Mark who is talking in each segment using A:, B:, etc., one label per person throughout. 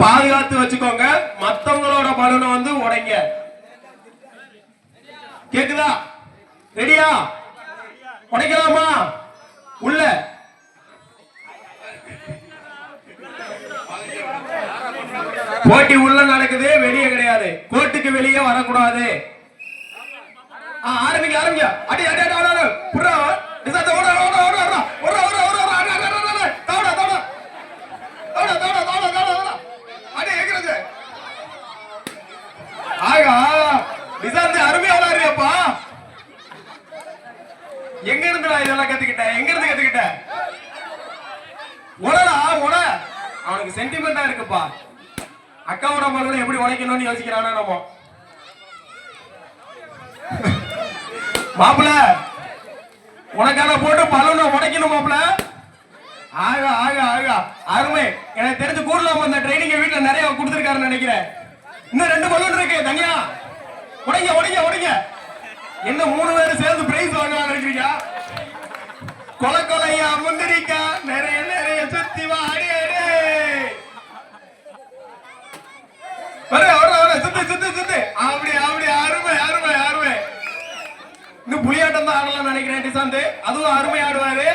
A: பாதுகாத்து வச்சுக்கோங்க. மத்தவங்களோட பலூனை வந்து உடைங்க. கேக்குதா? ரெடியா உடைக்கலாமா? உள்ள. போட்டி உள்ள நடக்குது வெளியே கிடையாது. கோர்ட்டுக்கு வெளியே வரக்கூடாது. ஆரம்பிக்க ஆரம்பிங்க அடி அடி அடி அடி, அடி. புறா எங்க இருந்துடா இதெல்லாம் கத்துக்கிட்டேன்? எங்க இருந்து கத்துக்கிட்ட உடலா? உட? அவனுக்கு சென்டிமெண்டா இருக்குப்பா. அக்காவோட மகனை எப்படி உடைக்கணும்னு யோசிக்கிறானா நம்ம மாப்பிள உனக்கான போட்டு பலனை உடைக்கணும் மாப்பிள ஆகா ஆகா ஆகா. அருமை. எனக்கு தெரிஞ்சு கூடலாம் அந்த ட்ரைனிங் வீட்டுல நிறைய கொடுத்துருக்காருன்னு நினைக்கிறேன். இன்னும் ரெண்டு பலூன் இருக்கு தனியா. உடைங்க உடைங்க உடைங்க. என்ன மூணு பேரும் சேர்ந்து பிரைஸ் வாங்க சுத்து சுத்து. அப்படி அப்படி அருமை அருமை அருமை இந்த புலியாட்டம் தான் ஆடலாம் நினைக்கிறேன் டிசாந்து. அதுவும் அருமை ஆடுவாரு.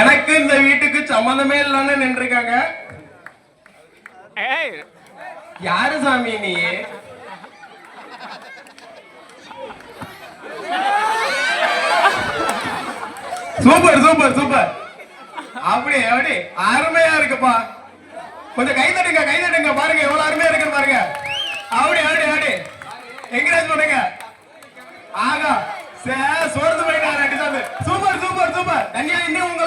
A: எனக்கு இந்த வீட்டுக்கு சம்மந்தமே இல்லைன்னு நின்றுருக்காங்க. யாரு சாமி நீ? Super super super. அப்படி அப்படி. அருமையா இருக்குப்பா. கொஞ்சம் கை தட்டுங்க கை தட்டுங்க. பாருங்க எவ்வளவு அருமையா இருக்குன்னு பாருங்க. அப்படி அப்படி அப்படி. என்கரேஜ் பண்ணுங்க ஆகா சே சோர்ந்து போயிட்டாரு சூப்பர் சூப்பர் சூப்பர். தனியா இன்னும் உங்க